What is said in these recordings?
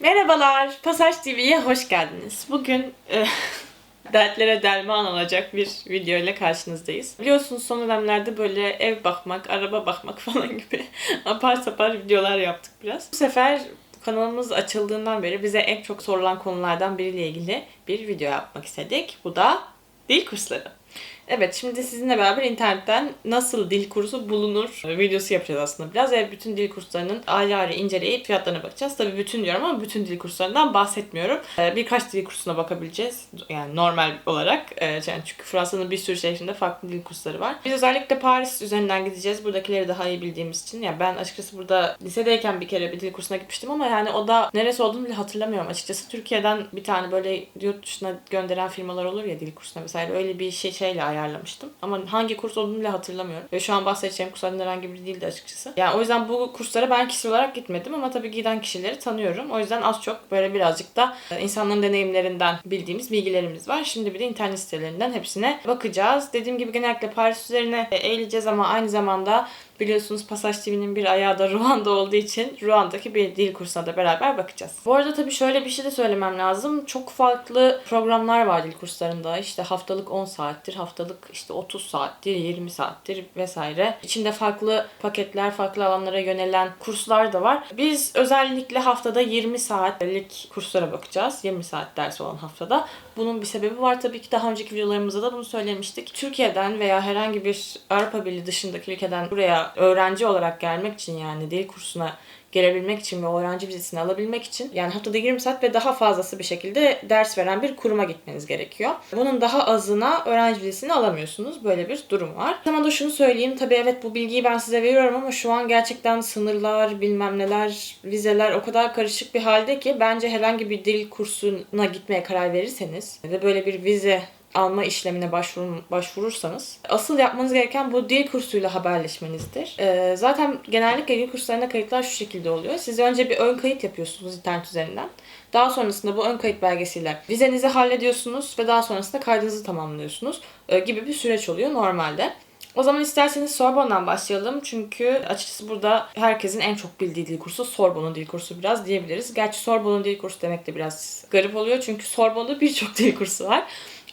Merhabalar, Pasaj TV'ye hoş geldiniz. Bugün e, dertlere derman olacak bir video ile karşınızdayız. Biliyorsunuz son dönemlerde böyle ev bakmak, araba bakmak falan gibi apar sapar videolar yaptık biraz. Bu sefer kanalımız açıldığından beri bize en çok sorulan konulardan biriyle ilgili bir video yapmak istedik. Bu da dil kursları. Evet şimdi sizinle beraber internetten nasıl dil kursu bulunur videosu yapacağız aslında biraz. Ve bütün dil kurslarının ayrı ayrı inceleyip fiyatlarına bakacağız. Tabii bütün diyorum ama bütün dil kurslarından bahsetmiyorum. E, Birkaç dil kursuna bakabileceğiz. Yani normal olarak. E, Yani çünkü Fransa'nın bir sürü şehrinde farklı dil kursları var. Biz özellikle Paris üzerinden gideceğiz. Buradakileri daha iyi bildiğimiz için. Yani ben açıkçası burada lisedeyken bir kere bir dil kursuna gitmiştim ama yani o da neresi olduğunu bile hatırlamıyorum açıkçası. Türkiye'den bir tane böyle yurt dışına gönderen firmalar olur ya dil kursuna mesela öyle bir şey şeyle ayarlamıştım. Ama hangi kurs olduğunu bile hatırlamıyorum. Ve şu an bahsedeceğim kursların herhangi biri değildi açıkçası. Yani o yüzden bu kurslara ben kişi olarak gitmedim ama tabii giden kişileri tanıyorum. O yüzden az çok böyle birazcık da e, insanların deneyimlerinden bildiğimiz bilgilerimiz var. Şimdi bir de internet sitelerinden hepsine bakacağız. Dediğim gibi genellikle Paris üzerine e, eğileceğiz ama aynı zamanda Biliyorsunuz Pasaj TV'nin bir ayağı da Ruanda olduğu için Ruanda'daki bir dil kursuna da beraber bakacağız. Bu arada tabii şöyle bir şey de söylemem lazım. Çok farklı programlar var dil kurslarında. İşte haftalık 10 saattir, haftalık işte 30 saattir, 20 saattir vesaire. İçinde farklı paketler, farklı alanlara yönelen kurslar da var. Biz özellikle haftada 20 saatlik kurslara bakacağız. 20 saat ders olan haftada. Bunun bir sebebi var tabii ki daha önceki videolarımızda da bunu söylemiştik. Türkiye'den veya herhangi bir Avrupa Birliği dışındaki ülkeden buraya öğrenci olarak gelmek için yani dil kursuna gelebilmek için ve öğrenci vizesini alabilmek için yani haftada 20 saat ve daha fazlası bir şekilde ders veren bir kuruma gitmeniz gerekiyor. Bunun daha azına öğrenci vizesini alamıyorsunuz. Böyle bir durum var. Ama da şunu söyleyeyim. Tabii evet bu bilgiyi ben size veriyorum ama şu an gerçekten sınırlar, bilmem neler, vizeler o kadar karışık bir halde ki bence herhangi bir dil kursuna gitmeye karar verirseniz ve böyle bir vize alma işlemine başvurun, başvurursanız asıl yapmanız gereken bu dil kursuyla haberleşmenizdir. Ee, zaten genellikle dil kurslarında kayıtlar şu şekilde oluyor. Siz önce bir ön kayıt yapıyorsunuz internet üzerinden. Daha sonrasında bu ön kayıt belgesiyle vizenizi hallediyorsunuz ve daha sonrasında kaydınızı tamamlıyorsunuz ee, gibi bir süreç oluyor normalde. O zaman isterseniz Sorbonne'dan başlayalım. Çünkü açıkçası burada herkesin en çok bildiği dil kursu Sorbonne dil kursu biraz diyebiliriz. Gerçi Sorbonne dil kursu demek de biraz garip oluyor. Çünkü Sorbonne'da birçok dil kursu var.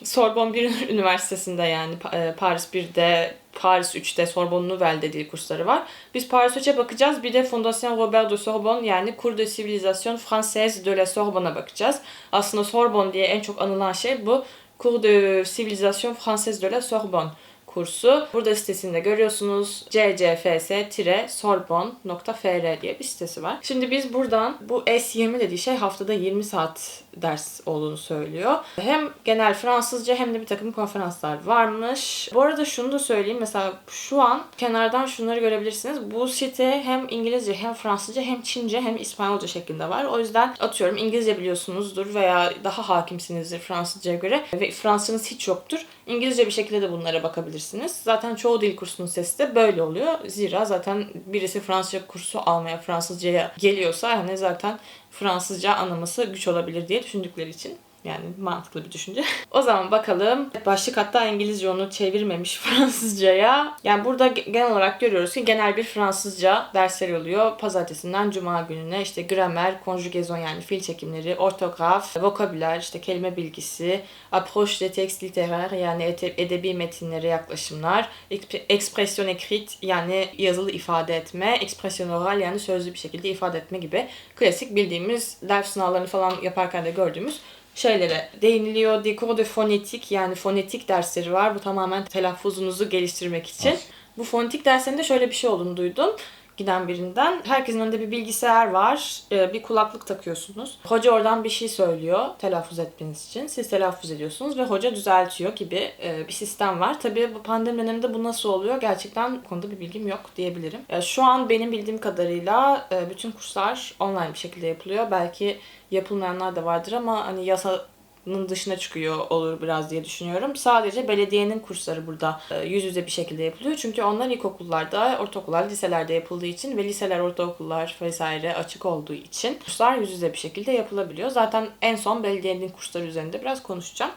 Sorbonne 1 Üniversitesi'nde yani e, Paris 1'de, Paris 3'te, Sorbonne Nouvelle'de dil kursları var. Biz Paris 3'e bakacağız. Bir de Fondation Robert de Sorbonne yani Cours de Civilisation Française de la Sorbonne'a bakacağız. Aslında Sorbonne diye en çok anılan şey bu. Cours de Civilisation Française de la Sorbonne kursu. Burada sitesinde görüyorsunuz ccfs-sorbonne.fr diye bir sitesi var. Şimdi biz buradan bu S20 dediği şey haftada 20 saat ders olduğunu söylüyor. Hem genel Fransızca hem de bir takım konferanslar varmış. Bu arada şunu da söyleyeyim. Mesela şu an kenardan şunları görebilirsiniz. Bu site hem İngilizce hem Fransızca hem Çince hem İspanyolca şeklinde var. O yüzden atıyorum İngilizce biliyorsunuzdur veya daha hakimsinizdir Fransızca'ya göre ve Fransızcanız hiç yoktur. İngilizce bir şekilde de bunlara bakabilirsiniz. Zaten çoğu dil kursunun sesi de böyle oluyor. Zira zaten birisi Fransızca kursu almaya Fransızcaya geliyorsa yani zaten Fransızca anlaması güç olabilir diye düşündükleri için. Yani mantıklı bir düşünce. o zaman bakalım. Başlık hatta İngilizce onu çevirmemiş Fransızcaya. Yani burada ge- genel olarak görüyoruz ki genel bir Fransızca dersleri oluyor. Pazartesinden cuma gününe işte gramer, konjugezon yani fiil çekimleri, ortograf, vokabüler, işte kelime bilgisi, approche de texte littéraire yani edebi metinlere yaklaşımlar, exp- expression écrite yani yazılı ifade etme, expression oral yani sözlü bir şekilde ifade etme gibi klasik bildiğimiz ders sınavlarını falan yaparken de gördüğümüz şeylere değiniliyor. Decor de fonetik yani fonetik dersleri var. Bu tamamen telaffuzunuzu geliştirmek için. Bu fonetik derslerinde şöyle bir şey olduğunu duydum giden birinden. Herkesin önünde bir bilgisayar var. Ee, Bir kulaklık takıyorsunuz. Hoca oradan bir şey söylüyor telaffuz etmeniz için. Siz telaffuz ediyorsunuz ve hoca düzeltiyor gibi e, bir sistem var. Tabii bu pandemi döneminde bu nasıl oluyor? Gerçekten bu konuda bir bilgim yok diyebilirim. Ya Şu an benim bildiğim kadarıyla e, bütün kurslar online bir şekilde yapılıyor. Belki yapılmayanlar da vardır ama hani yasa dışına çıkıyor olur biraz diye düşünüyorum. Sadece belediyenin kursları burada e, yüz yüze bir şekilde yapılıyor. Çünkü onlar ilkokullarda, ortaokullar, liselerde yapıldığı için ve liseler, ortaokullar vesaire açık olduğu için kurslar yüz yüze bir şekilde yapılabiliyor. Zaten en son belediyenin kursları üzerinde biraz konuşacağım.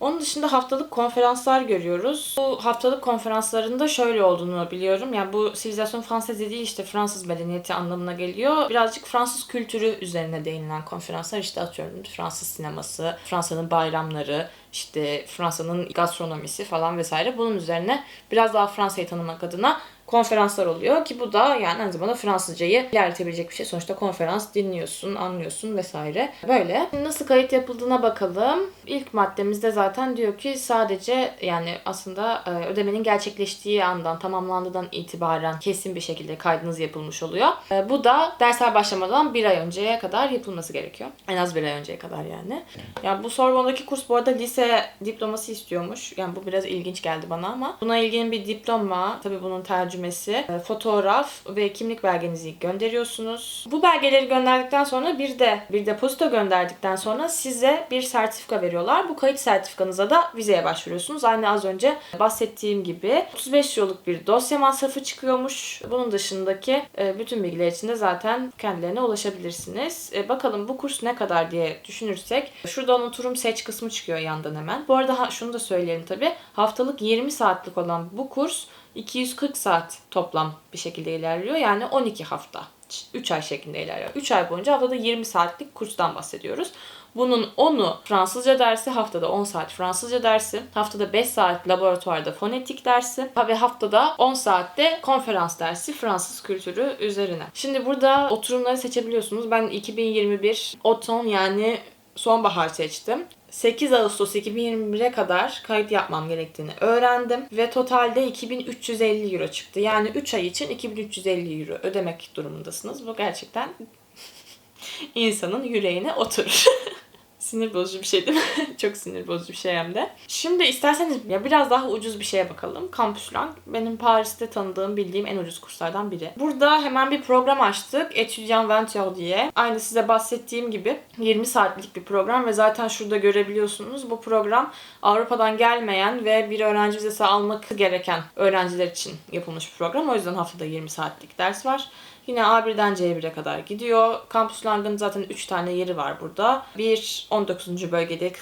Onun dışında haftalık konferanslar görüyoruz. Bu haftalık konferanslarında şöyle olduğunu biliyorum. Yani bu sivilizasyon Fransız dediği işte Fransız medeniyeti anlamına geliyor. Birazcık Fransız kültürü üzerine değinilen konferanslar işte atıyorum Fransız sineması, Fransa'nın bayramları, işte Fransa'nın gastronomisi falan vesaire. Bunun üzerine biraz daha Fransa'yı tanımak adına konferanslar oluyor ki bu da yani aynı zamanda Fransızcayı ilerletebilecek bir şey. Sonuçta konferans dinliyorsun, anlıyorsun vesaire. Böyle. Nasıl kayıt yapıldığına bakalım. İlk maddemizde zaten diyor ki sadece yani aslında e, ödemenin gerçekleştiği andan, tamamlandığından itibaren kesin bir şekilde kaydınız yapılmış oluyor. E, Bu da dersler başlamadan bir ay önceye kadar yapılması gerekiyor. En az bir ay önceye kadar yani. Ya bu Sorbonne'daki kurs bu arada lise diploması istiyormuş. Yani bu biraz ilginç geldi bana ama buna ilgili bir diploma, tabii bunun tercümesi, e, fotoğraf ve kimlik belgenizi gönderiyorsunuz. Bu belgeleri gönderdikten sonra bir de bir depozito gönderdikten sonra size bir sertifika veriyorlar. Bu kayıt sertifikanıza da vizeye başvuruyorsunuz. Aynı az önce bahsettiğim gibi 35 euroluk bir dosya masrafı çıkıyormuş. Bunun dışındaki e, bütün bilgiler için de zaten kendilerine ulaşabilirsiniz. E, Bakalım bu kurs ne kadar diye düşünürsek şuradan oturum seç kısmı çıkıyor yandan hemen. Bu arada şunu da söyleyelim tabii. Haftalık 20 saatlik olan bu kurs 240 saat toplam bir şekilde ilerliyor. Yani 12 hafta. 3 ay şeklinde ilerliyor. 3 ay boyunca haftada 20 saatlik kurstan bahsediyoruz. Bunun 10'u Fransızca dersi, haftada 10 saat Fransızca dersi, haftada 5 saat laboratuvarda fonetik dersi ve haftada 10 saatte konferans dersi Fransız kültürü üzerine. Şimdi burada oturumları seçebiliyorsunuz. Ben 2021 oton yani sonbahar seçtim. 8 Ağustos 2021'e kadar kayıt yapmam gerektiğini öğrendim ve totalde 2350 euro çıktı. Yani 3 ay için 2350 euro ödemek durumundasınız. Bu gerçekten insanın yüreğine oturur. sinir bozucu bir şey değil mi? Çok sinir bozucu bir şey hem de. Şimdi isterseniz ya biraz daha ucuz bir şeye bakalım. Campus Lang benim Paris'te tanıdığım, bildiğim en ucuz kurslardan biri. Burada hemen bir program açtık. Etudiant Venture diye. Aynı size bahsettiğim gibi 20 saatlik bir program ve zaten şurada görebiliyorsunuz. Bu program Avrupa'dan gelmeyen ve bir öğrenci vizesi almak gereken öğrenciler için yapılmış bir program. O yüzden haftada 20 saatlik ders var. Yine A1'den C1'e kadar gidiyor. Campus Lang'ın zaten 3 tane yeri var burada. Bir 19. bölgede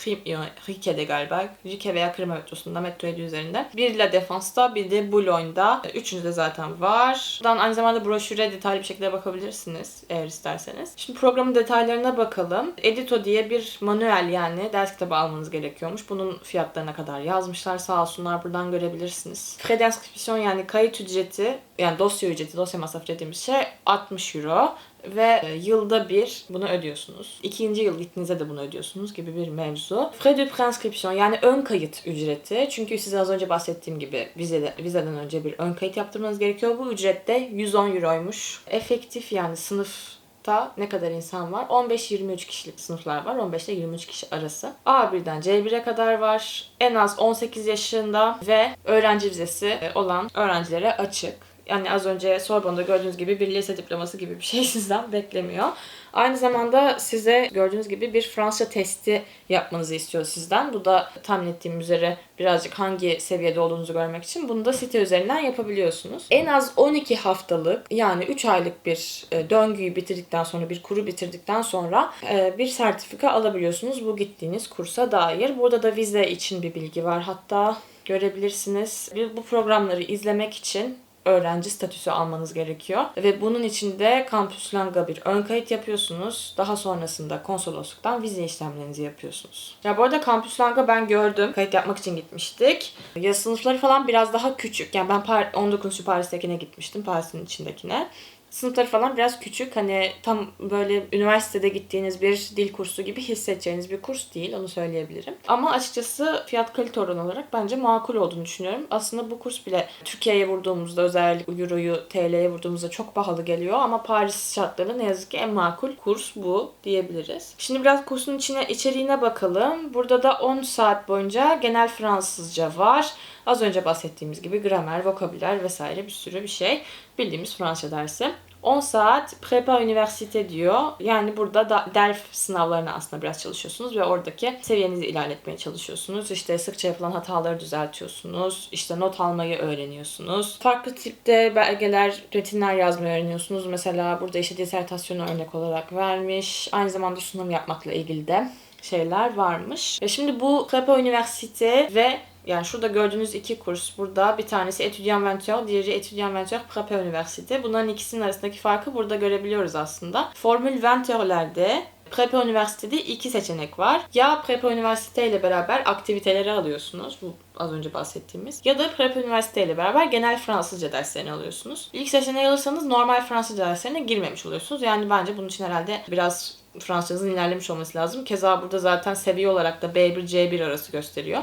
Rike'de galiba. Rike veya Kırım metrosunda metro yedi üzerinde. Bir La Défense'da bir de Boulogne'da. Üçüncü de zaten var. Buradan aynı zamanda broşüre detaylı bir şekilde bakabilirsiniz eğer isterseniz. Şimdi programın detaylarına bakalım. Edito diye bir manuel yani ders kitabı almanız gerekiyormuş. Bunun fiyatlarına kadar yazmışlar. Sağ olsunlar buradan görebilirsiniz. D'inscription yani kayıt ücreti yani dosya ücreti, dosya masrafı dediğimiz şey 60 euro ve e, yılda bir bunu ödüyorsunuz. İkinci yıl gittiğinizde de bunu ödüyorsunuz gibi bir mevzu. Frais de prescription yani ön kayıt ücreti. Çünkü size az önce bahsettiğim gibi vizede, vizeden önce bir ön kayıt yaptırmanız gerekiyor. Bu ücret de 110 euroymuş. Efektif yani sınıf ta ne kadar insan var? 15-23 kişilik sınıflar var. 15 ile 23 kişi arası. A1'den C1'e kadar var. En az 18 yaşında ve öğrenci vizesi e, olan öğrencilere açık. Yani az önce Sorbonne'da gördüğünüz gibi bir lise diploması gibi bir şey sizden beklemiyor. Aynı zamanda size gördüğünüz gibi bir Fransızca testi yapmanızı istiyor sizden. Bu da tahmin ettiğim üzere birazcık hangi seviyede olduğunuzu görmek için bunu da site üzerinden yapabiliyorsunuz. En az 12 haftalık yani 3 aylık bir e, döngüyü bitirdikten sonra bir kuru bitirdikten sonra e, bir sertifika alabiliyorsunuz bu gittiğiniz kursa dair. Burada da vize için bir bilgi var hatta görebilirsiniz. Bu programları izlemek için öğrenci statüsü almanız gerekiyor. Ve bunun için de Campus Lang'a bir ön kayıt yapıyorsunuz. Daha sonrasında konsolosluktan vize işlemlerinizi yapıyorsunuz. Ya bu arada Campus Lang'a ben gördüm. Kayıt yapmak için gitmiştik. Ya sınıfları falan biraz daha küçük. Yani ben Par- 19. Paris'tekine gitmiştim. Paris'in içindekine. Sınıfları falan biraz küçük. Hani tam böyle üniversitede gittiğiniz bir dil kursu gibi hissedeceğiniz bir kurs değil. Onu söyleyebilirim. Ama açıkçası fiyat kalite oranı olarak bence makul olduğunu düşünüyorum. Aslında bu kurs bile Türkiye'ye vurduğumuzda özellikle Euro'yu TL'ye vurduğumuzda çok pahalı geliyor. Ama Paris şartlarında ne yazık ki en makul kurs bu diyebiliriz. Şimdi biraz kursun içine içeriğine bakalım. Burada da 10 saat boyunca genel Fransızca var. Az önce bahsettiğimiz gibi gramer, vokabüler vesaire bir sürü bir şey. Bildiğimiz Fransızca dersi. 10 saat Prepa Üniversite diyor. Yani burada da DELF sınavlarına aslında biraz çalışıyorsunuz ve oradaki seviyenizi ilerletmeye çalışıyorsunuz. İşte sıkça yapılan hataları düzeltiyorsunuz. İşte not almayı öğreniyorsunuz. Farklı tipte belgeler, retinler yazmayı öğreniyorsunuz. Mesela burada işte disertasyonu örnek olarak vermiş. Aynı zamanda sunum yapmakla ilgili de şeyler varmış. E şimdi bu Prepa Üniversite ve yani şurada gördüğünüz iki kurs burada. Bir tanesi Etudiant Venture, diğeri Etudiant Venture Prepa Üniversite. Bunların ikisinin arasındaki farkı burada görebiliyoruz aslında. Formül Venture'lerde Prepa Üniversitede iki seçenek var. Ya Prepa Üniversite ile beraber aktiviteleri alıyorsunuz. Bu az önce bahsettiğimiz. Ya da Prepa Üniversite ile beraber genel Fransızca derslerini alıyorsunuz. İlk seçeneği alırsanız normal Fransızca derslerine girmemiş oluyorsunuz. Yani bence bunun için herhalde biraz Fransızcanızın ilerlemiş olması lazım. Keza burada zaten seviye olarak da B1 C1 arası gösteriyor.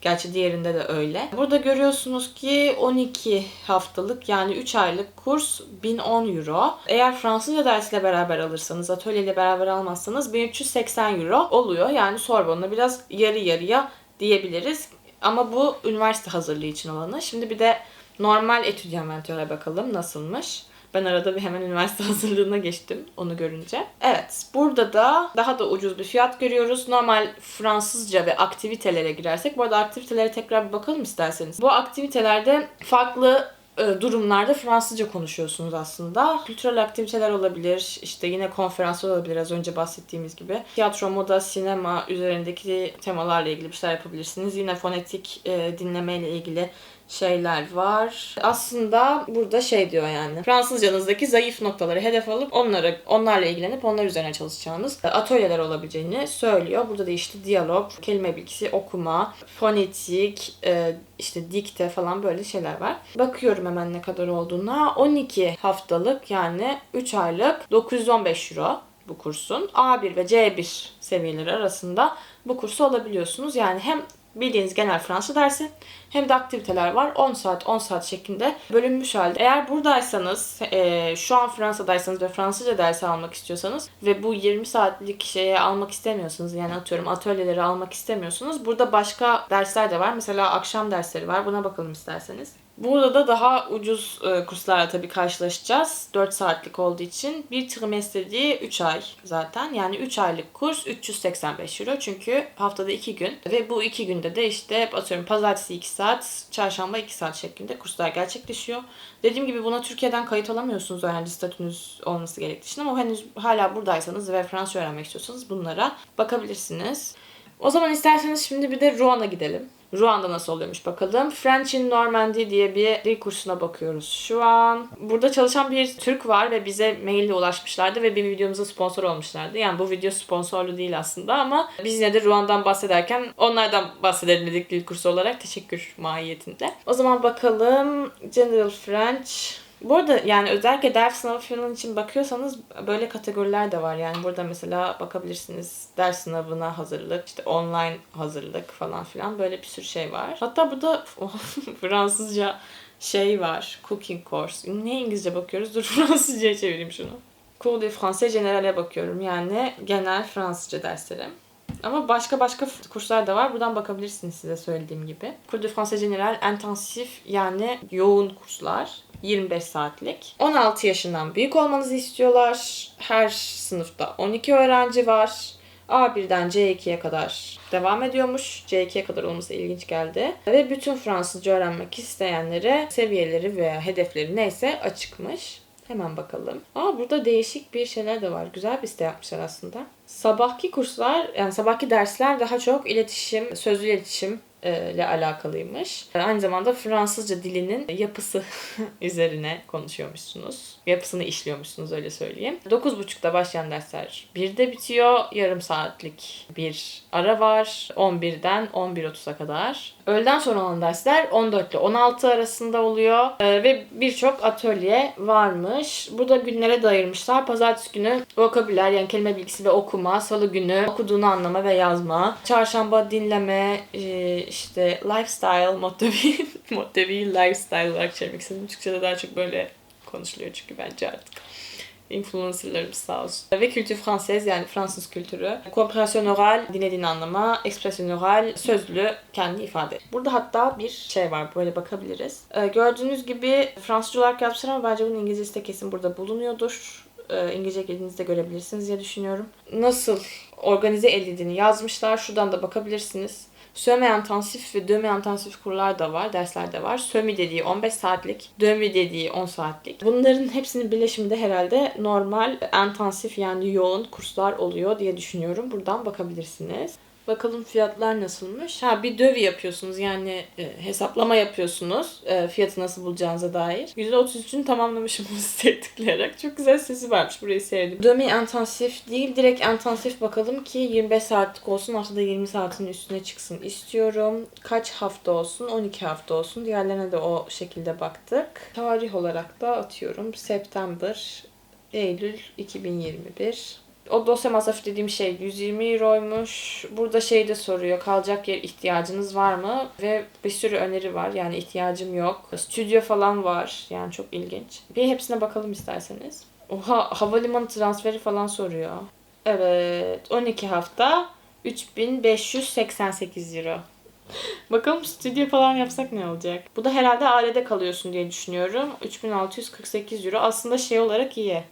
Gerçi diğerinde de öyle. Burada görüyorsunuz ki 12 haftalık yani 3 aylık kurs 1010 euro. Eğer Fransızca dersiyle beraber alırsanız, atölyeyle beraber almazsanız 1380 euro oluyor. Yani Sorbonne'la biraz yarı yarıya diyebiliriz. Ama bu üniversite hazırlığı için olanı. Şimdi bir de normal etüdyanmentöre bakalım nasılmış. Ben arada bir hemen üniversite hazırlığına geçtim onu görünce. Evet, burada da daha da ucuz bir fiyat görüyoruz. Normal Fransızca ve aktivitelere girersek, bu arada aktivitelere tekrar bir bakalım isterseniz. Bu aktivitelerde farklı e, durumlarda Fransızca konuşuyorsunuz aslında. Kültürel aktiviteler olabilir, işte yine konferanslar olabilir az önce bahsettiğimiz gibi. Tiyatro, moda, sinema üzerindeki temalarla ilgili bir şeyler yapabilirsiniz. Yine fonetik e, dinleme ilgili şeyler var. Aslında burada şey diyor yani. Fransızcanızdaki zayıf noktaları hedef alıp onları onlarla ilgilenip onlar üzerine çalışacağınız e, atölyeler olabileceğini söylüyor. Burada da işte diyalog, kelime bilgisi, okuma, fonetik, e, işte dikte falan böyle şeyler var. Bakıyorum hemen ne kadar olduğuna. 12 haftalık yani 3 aylık 915 euro bu kursun. A1 ve C1 seviyeleri arasında bu kursu alabiliyorsunuz. Yani hem bildiğiniz genel Fransız dersi hem de aktiviteler var. 10 saat 10 saat şeklinde bölünmüş halde. Eğer buradaysanız e, şu an Fransa'daysanız ve Fransızca dersi almak istiyorsanız ve bu 20 saatlik şeye almak istemiyorsunuz yani atıyorum atölyeleri almak istemiyorsunuz. Burada başka dersler de var. Mesela akşam dersleri var. Buna bakalım isterseniz. Burada da daha ucuz e, kurslarla tabii karşılaşacağız. 4 saatlik olduğu için. Bir trimester diye 3 ay zaten. Yani 3 aylık kurs 385 euro. Çünkü haftada 2 gün. Ve bu 2 günde de işte atıyorum pazartesi 2 saat, çarşamba 2 saat şeklinde kurslar gerçekleşiyor. Dediğim gibi buna Türkiye'den kayıt alamıyorsunuz öğrenci statünüz olması gerektiği için ama henüz hala buradaysanız ve Fransız öğrenmek istiyorsanız bunlara bakabilirsiniz. O zaman isterseniz şimdi bir de Roan'a gidelim. Ruanda nasıl oluyormuş bakalım. French in Normandy diye bir dil kursuna bakıyoruz şu an. Burada çalışan bir Türk var ve bize maille ulaşmışlardı ve bir videomuza sponsor olmuşlardı. Yani bu video sponsorlu değil aslında ama biz yine de Ruanda'dan bahsederken onlardan bahsedelim dedik dil kursu olarak. Teşekkür mahiyetinde. O zaman bakalım. General French. Bu arada yani özellikle ders sınavı falan için bakıyorsanız böyle kategoriler de var. Yani burada mesela bakabilirsiniz ders sınavına hazırlık, işte online hazırlık falan filan böyle bir sürü şey var. Hatta burada Fransızca şey var. Cooking course. Niye İngilizce bakıyoruz? Dur Fransızca'ya çevireyim şunu. Cours de Français General'e bakıyorum. Yani genel Fransızca dersleri. Ama başka başka kurslar da var. Buradan bakabilirsiniz size söylediğim gibi. Cours de Français General intensif yani yoğun kurslar. 25 saatlik. 16 yaşından büyük olmanızı istiyorlar. Her sınıfta 12 öğrenci var. A1'den C2'ye kadar devam ediyormuş. C2'ye kadar olması ilginç geldi. Ve bütün Fransızca öğrenmek isteyenlere seviyeleri veya hedefleri neyse açıkmış. Hemen bakalım. Aa burada değişik bir şeyler de var. Güzel bir site yapmışlar aslında. Sabahki kurslar, yani sabahki dersler daha çok iletişim, sözlü iletişim ile alakalıymış. Aynı zamanda Fransızca dilinin yapısı üzerine konuşuyormuşsunuz. Yapısını işliyormuşsunuz öyle söyleyeyim. 9.30'da başlayan dersler 1'de bitiyor. Yarım saatlik bir ara var. 11'den 11.30'a kadar. Öğleden sonra olan dersler 14 ile 16 arasında oluyor. Ee, ve birçok atölye varmış. Burada günlere dayırmışlar. Pazartesi günü vokabüler yani kelime bilgisi ve okuma. Salı günü okuduğunu anlama ve yazma. Çarşamba dinleme, e, işte lifestyle, motivi, motivi lifestyle olarak çevirmek istedim. Türkçe'de daha çok böyle konuşuluyor çünkü bence artık. Influencerlarımız sağ olsun. Ve kültür Fransız yani Fransız kültürü. Kompresyon oral, dinlediğini anlama. Ekspresyon oral, sözlü kendi ifade. Burada hatta bir şey var böyle bakabiliriz. Ee, gördüğünüz gibi Fransızca olarak yapmışlar ama bence bunun İngilizcesi de kesin burada bulunuyordur. Ee, İngilizce girdiğinizde görebilirsiniz diye düşünüyorum. Nasıl organize edildiğini yazmışlar. Şuradan da bakabilirsiniz. Söme intensif ve dömi intensif kurlar da var, dersler de var. Sömi dediği 15 saatlik, dömi dediği 10 saatlik. Bunların hepsinin birleşiminde herhalde normal intensif yani yoğun kurslar oluyor diye düşünüyorum. Buradan bakabilirsiniz. Bakalım fiyatlar nasılmış. Ha bir dövi yapıyorsunuz yani e, hesaplama yapıyorsunuz e, fiyatı nasıl bulacağınıza dair. %33'ünü tamamlamışım bu. Çok güzel sesi varmış burayı sevdim. Dömi intensif değil direkt intensif bakalım ki 25 saatlik olsun haftada 20 saatin üstüne çıksın istiyorum. Kaç hafta olsun? 12 hafta olsun. Diğerlerine de o şekilde baktık. Tarih olarak da atıyorum September, Eylül 2021. O dosya masrafı dediğim şey 120 euroymuş. Burada şey de soruyor. Kalacak yer ihtiyacınız var mı? Ve bir sürü öneri var. Yani ihtiyacım yok. Stüdyo falan var. Yani çok ilginç. Bir hepsine bakalım isterseniz. Oha havalimanı transferi falan soruyor. Evet 12 hafta 3588 euro. Bakalım stüdyo falan yapsak ne olacak? Bu da herhalde ailede kalıyorsun diye düşünüyorum. 3648 euro. Aslında şey olarak iyi.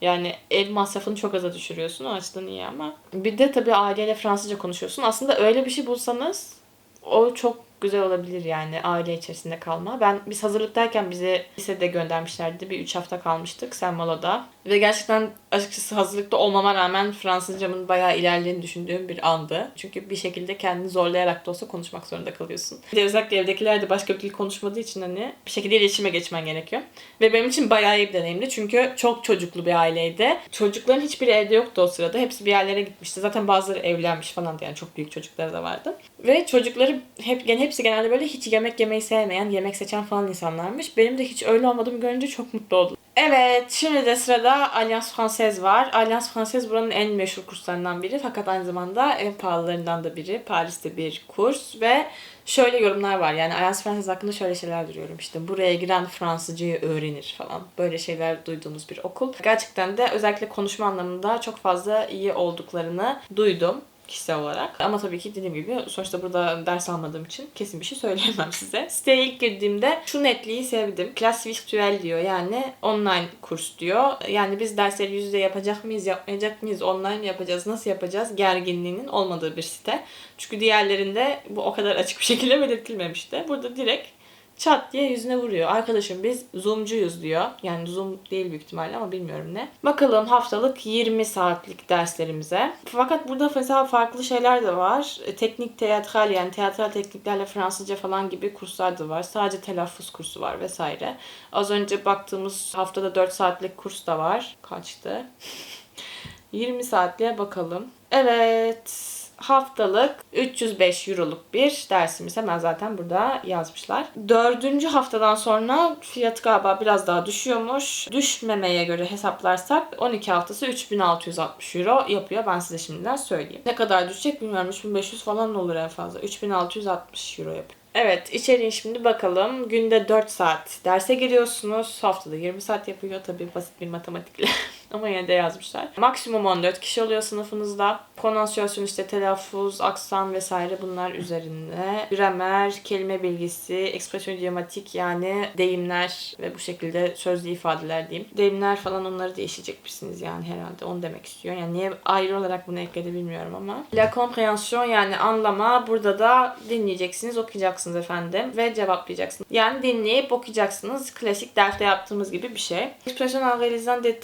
Yani ev masrafını çok aza düşürüyorsun. O açıdan iyi ama. Bir de tabii aileyle Fransızca konuşuyorsun. Aslında öyle bir şey bulsanız o çok güzel olabilir yani aile içerisinde kalma. Ben biz hazırlıktayken bizi lisede göndermişlerdi. Bir 3 hafta kalmıştık Selmalo'da. Ve gerçekten açıkçası hazırlıkta olmama rağmen Fransızcamın bayağı ilerlediğini düşündüğüm bir andı. Çünkü bir şekilde kendini zorlayarak da olsa konuşmak zorunda kalıyorsun. Bir de özellikle evdekiler de başka bir dil konuşmadığı için hani bir şekilde iletişime geçmen gerekiyor. Ve benim için bayağı iyi bir deneyimdi. Çünkü çok çocuklu bir aileydi. Çocukların hiçbiri evde yoktu o sırada. Hepsi bir yerlere gitmişti. Zaten bazıları evlenmiş falan yani çok büyük çocukları da vardı. Ve çocukları hep yani hepsi genelde böyle hiç yemek yemeyi sevmeyen, yemek seçen falan insanlarmış. Benim de hiç öyle olmadığımı görünce çok mutlu oldum. Evet, şimdi de sırada Alliance Française var. Alliance Française buranın en meşhur kurslarından biri fakat aynı zamanda en pahalılarından da biri. Paris'te bir kurs ve şöyle yorumlar var. Yani Alliance Française hakkında şöyle şeyler duyuyorum. İşte buraya giren Fransızcayı öğrenir falan. Böyle şeyler duyduğumuz bir okul. Gerçekten de özellikle konuşma anlamında çok fazla iyi olduklarını duydum kişisel olarak. Ama tabii ki dediğim gibi sonuçta burada ders almadığım için kesin bir şey söyleyemem size. Siteye ilk girdiğimde şu netliği sevdim. Klas virtüel diyor yani online kurs diyor. Yani biz dersleri yüz yüze yapacak mıyız, yapmayacak mıyız, online mi yapacağız, nasıl yapacağız gerginliğinin olmadığı bir site. Çünkü diğerlerinde bu o kadar açık bir şekilde belirtilmemişti. Burada direkt çat diye yüzüne vuruyor. Arkadaşım biz zoomcuyuz diyor. Yani zoom değil büyük ihtimalle ama bilmiyorum ne. Bakalım haftalık 20 saatlik derslerimize. Fakat burada mesela farklı şeyler de var. E, Teknik teatral yani teatral tekniklerle Fransızca falan gibi kurslar da var. Sadece telaffuz kursu var vesaire. Az önce baktığımız haftada 4 saatlik kurs da var. Kaçtı? 20 saatliğe bakalım. Evet haftalık 305 euroluk bir dersimiz hemen zaten burada yazmışlar. Dördüncü haftadan sonra fiyatı galiba biraz daha düşüyormuş. Düşmemeye göre hesaplarsak 12 haftası 3660 euro yapıyor. Ben size şimdiden söyleyeyim. Ne kadar düşecek bilmiyorum. 3500 falan olur en fazla. 3660 euro yapıyor. Evet içeriğin şimdi bakalım. Günde 4 saat derse giriyorsunuz. Haftada 20 saat yapıyor. Tabii basit bir matematikle. Ama yine de yazmışlar. Maksimum 14 kişi oluyor sınıfınızda. Pronansiyasyon işte telaffuz, aksan vesaire bunlar üzerinde. Gramer, kelime bilgisi, ekspresyon idiomatik yani deyimler ve bu şekilde sözlü ifadeler diyeyim. Deyimler falan onları değişecekmişsiniz yani herhalde. Onu demek istiyor. Yani niye ayrı olarak bunu ekledi bilmiyorum ama. La compréhension yani anlama. Burada da dinleyeceksiniz, okuyacaksınız efendim ve cevaplayacaksınız. Yani dinleyip okuyacaksınız. Klasik derste yaptığımız gibi bir şey. Expression en réalisant des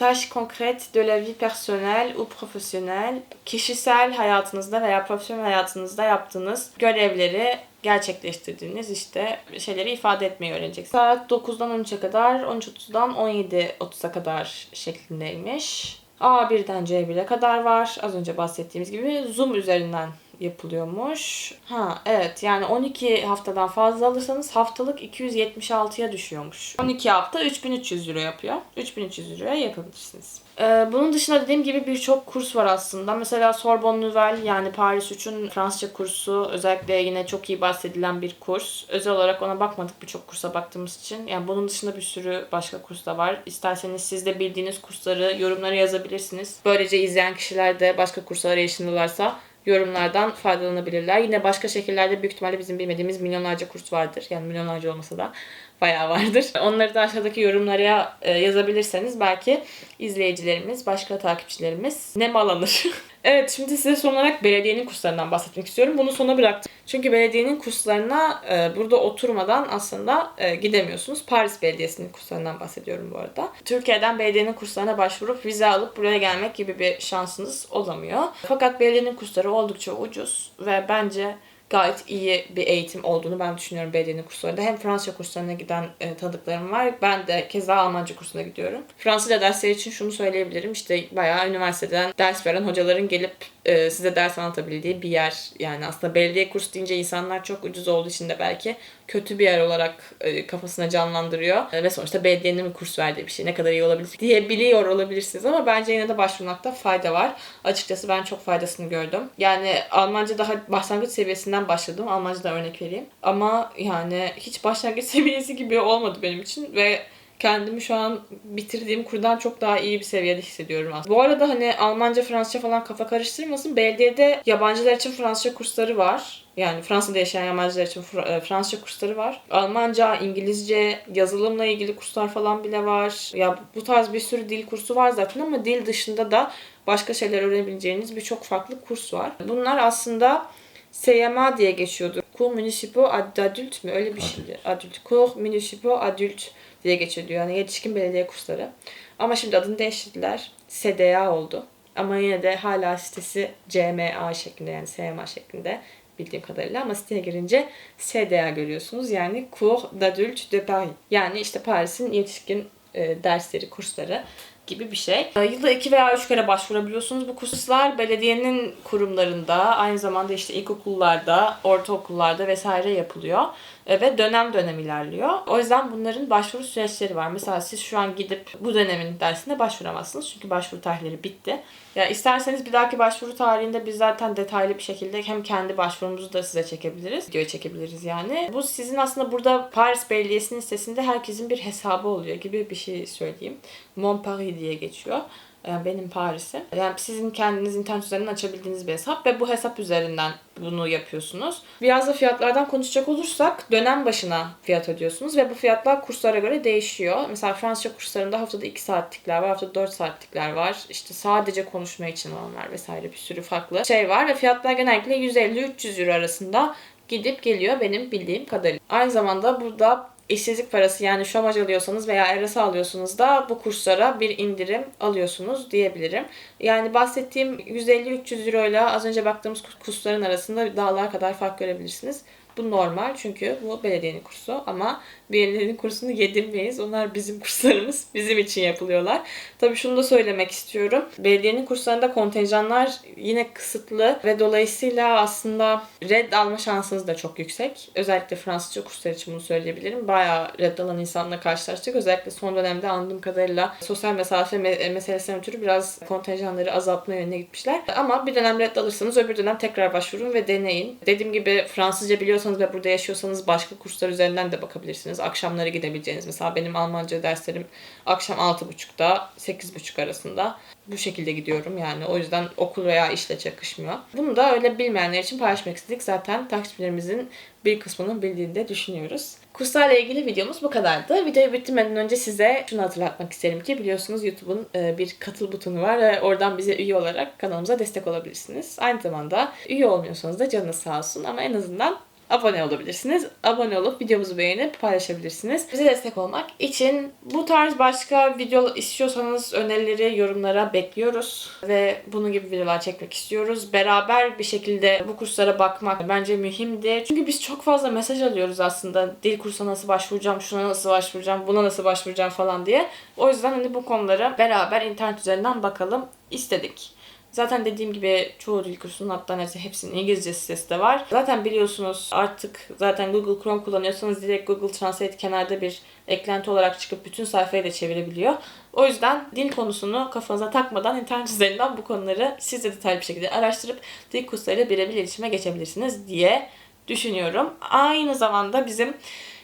de la vie personnelle ou professionnelle. Kişisel hayatınızda veya profesyonel hayatınızda yaptığınız görevleri gerçekleştirdiğiniz işte şeyleri ifade etmeyi öğreneceksiniz. Saat 9'dan 13'e kadar, 13.30'dan 17.30'a kadar şeklindeymiş. A1'den C1'e kadar var. Az önce bahsettiğimiz gibi Zoom üzerinden yapılıyormuş. Ha evet yani 12 haftadan fazla alırsanız haftalık 276'ya düşüyormuş. 12 hafta 3300 euro yapıyor. 3300 euroya yapabilirsiniz. Ee, bunun dışında dediğim gibi birçok kurs var aslında. Mesela Sorbonne Nouvelle yani Paris 3'ün Fransızca kursu özellikle yine çok iyi bahsedilen bir kurs. Özel olarak ona bakmadık birçok kursa baktığımız için. Yani bunun dışında bir sürü başka kurs da var. İsterseniz siz de bildiğiniz kursları yorumlara yazabilirsiniz. Böylece izleyen kişiler de başka kurslar arayışındalarsa yorumlardan faydalanabilirler. Yine başka şekillerde büyük ihtimalle bizim bilmediğimiz milyonlarca kurs vardır. Yani milyonlarca olmasa da bayağı vardır. Onları da aşağıdaki yorumlara e, yazabilirseniz belki izleyicilerimiz, başka takipçilerimiz nemalanır. Evet şimdi size son olarak belediyenin kurslarından bahsetmek istiyorum. Bunu sona bıraktım. Çünkü belediyenin kurslarına e, burada oturmadan aslında e, gidemiyorsunuz. Paris Belediyesi'nin kurslarından bahsediyorum bu arada. Türkiye'den belediyenin kurslarına başvurup vize alıp buraya gelmek gibi bir şansınız olamıyor. Fakat belediyenin kursları oldukça ucuz ve bence gayet iyi bir eğitim olduğunu ben düşünüyorum belediyenin kurslarında. Hem Fransızca kurslarına giden e, tanıdıklarım var. Ben de keza Almanca kursuna gidiyorum. Fransızca dersleri için şunu söyleyebilirim. İşte bayağı üniversiteden ders veren hocaların gelip e, size ders anlatabildiği bir yer. Yani aslında belediye kurs deyince insanlar çok ucuz olduğu için de belki kötü bir yer olarak e, kafasına canlandırıyor. E, ve sonuçta belediyenin mi kurs verdiği bir şey ne kadar iyi olabilir diyebiliyor olabilirsiniz ama bence yine de başvurmakta fayda var. Açıkçası ben çok faydasını gördüm. Yani Almanca daha başlangıç seviyesinden başladım. Almanca'da örnek vereyim. Ama yani hiç başlangıç seviyesi gibi olmadı benim için ve kendimi şu an bitirdiğim kurdan çok daha iyi bir seviyede hissediyorum aslında. Bu arada hani Almanca, Fransızca falan kafa karıştırmasın. Belediyede yabancılar için Fransızca kursları var. Yani Fransa'da yaşayan yabancılar için e, Fransızca kursları var. Almanca, İngilizce, yazılımla ilgili kurslar falan bile var. Ya bu tarz bir sürü dil kursu var zaten ama dil dışında da başka şeyler öğrenebileceğiniz birçok farklı kurs var. Bunlar aslında CMA diye geçiyordu. Cours Municipaux d'Adulte mi? Öyle bir şeydi. Adult. Cours Municipaux Adulte diye geçiyordu. Yani yetişkin belediye kursları. Ama şimdi adını değiştirdiler. SDA oldu. Ama yine de hala sitesi CMA şeklinde yani SMA şeklinde bildiğim kadarıyla ama siteye girince SDA görüyorsunuz. Yani Cours d'Adulte de Paris. Yani işte Paris'in yetişkin e, dersleri, kursları gibi bir şey. E, Yılda iki veya üç kere başvurabiliyorsunuz. Bu kurslar belediyenin kurumlarında, aynı zamanda işte ilkokullarda, ortaokullarda vesaire yapılıyor. Ve dönem dönem ilerliyor. O yüzden bunların başvuru süreçleri var. Mesela siz şu an gidip bu dönemin dersine başvuramazsınız. Çünkü başvuru tarihleri bitti. Ya isterseniz bir dahaki başvuru tarihinde biz zaten detaylı bir şekilde hem kendi başvurumuzu da size çekebiliriz. Videoya çekebiliriz yani. Bu sizin aslında burada Paris Belediyesi'nin sitesinde herkesin bir hesabı oluyor gibi bir şey söyleyeyim. Mon Paris diye geçiyor. Yani benim Paris'im. Yani sizin kendiniz internet üzerinden açabildiğiniz bir hesap ve bu hesap üzerinden bunu yapıyorsunuz. Biraz da fiyatlardan konuşacak olursak dönem başına fiyat ödüyorsunuz ve bu fiyatlar kurslara göre değişiyor. Mesela Fransızca kurslarında haftada 2 saatlikler var, haftada 4 saatlikler var. İşte sadece konuşma için olanlar vesaire bir sürü farklı şey var ve fiyatlar genellikle 150-300 euro arasında gidip geliyor benim bildiğim kadarıyla. Aynı zamanda burada işsizlik parası yani şomaj alıyorsanız veya RS alıyorsunuz da bu kurslara bir indirim alıyorsunuz diyebilirim. Yani bahsettiğim 150-300 euro ile az önce baktığımız kursların arasında dağlar kadar fark görebilirsiniz. Bu normal çünkü bu belediyenin kursu ama belediyenin kursunu yedirmeyiz. Onlar bizim kurslarımız. Bizim için yapılıyorlar. Tabii şunu da söylemek istiyorum. Belediyenin kurslarında kontenjanlar yine kısıtlı ve dolayısıyla aslında red alma şansınız da çok yüksek. Özellikle Fransızca kurslar için bunu söyleyebilirim. Bayağı red alan insanla karşılaştık. Özellikle son dönemde anladığım kadarıyla sosyal mesafe me- meselesinden ötürü biraz kontenjanları azaltmaya yönüne gitmişler. Ama bir dönem red alırsanız öbür dönem tekrar başvurun ve deneyin. Dediğim gibi Fransızca biliyorsanız ve burada yaşıyorsanız başka kurslar üzerinden de bakabilirsiniz. Akşamları gidebileceğiniz. Mesela benim Almanca derslerim akşam 6.30'da 8.30 arasında. Bu şekilde gidiyorum yani. O yüzden okul veya işle çakışmıyor. Bunu da öyle bilmeyenler için paylaşmak istedik. Zaten takipçilerimizin bir kısmının bildiğini de düşünüyoruz. Kurslarla ilgili videomuz bu kadardı. Videoyu bitirmeden önce size şunu hatırlatmak isterim ki biliyorsunuz YouTube'un e, bir katıl butonu var ve oradan bize üye olarak kanalımıza destek olabilirsiniz. Aynı zamanda üye olmuyorsanız da canınız sağ olsun ama en azından abone olabilirsiniz. Abone olup videomuzu beğenip paylaşabilirsiniz. Bize destek olmak için bu tarz başka video istiyorsanız önerileri yorumlara bekliyoruz. Ve bunun gibi videolar çekmek istiyoruz. Beraber bir şekilde bu kurslara bakmak bence mühimdi. Çünkü biz çok fazla mesaj alıyoruz aslında. Dil kursuna nasıl başvuracağım, şuna nasıl başvuracağım, buna nasıl başvuracağım falan diye. O yüzden hani bu konulara beraber internet üzerinden bakalım istedik. Zaten dediğim gibi çoğu dil kursunun hatta neredeyse hepsinin İngilizce sitesi de var. Zaten biliyorsunuz artık zaten Google Chrome kullanıyorsanız direkt Google Translate kenarda bir eklenti olarak çıkıp bütün sayfayı da çevirebiliyor. O yüzden dil konusunu kafanıza takmadan internet üzerinden bu konuları siz de detaylı bir şekilde araştırıp dil kurslarıyla birebir iletişime geçebilirsiniz diye düşünüyorum. Aynı zamanda bizim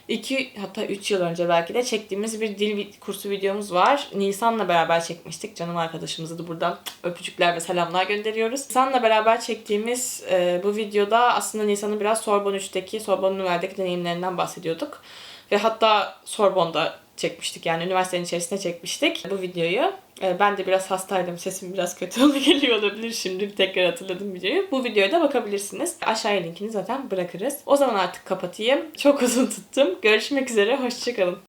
2 hatta 3 yıl önce belki de çektiğimiz bir dil kursu videomuz var. Nisan'la beraber çekmiştik. Canım arkadaşımızı da buradan öpücükler ve selamlar gönderiyoruz. Nisan'la beraber çektiğimiz e, bu videoda aslında Nisan'ın biraz Sorbonne 3'teki, Sorbonne Nouvelle'deki deneyimlerinden bahsediyorduk. Ve hatta Sorbonne'da çekmiştik. Yani üniversitenin içerisinde çekmiştik bu videoyu. Ee, Ben de biraz hastaydım. Sesim biraz kötü oldu geliyor olabilir. Şimdi tekrar hatırladım videoyu. Bu videoya da bakabilirsiniz. Aşağıya linkini zaten bırakırız. O zaman artık kapatayım. Çok uzun tuttum. Görüşmek üzere. Hoşçakalın.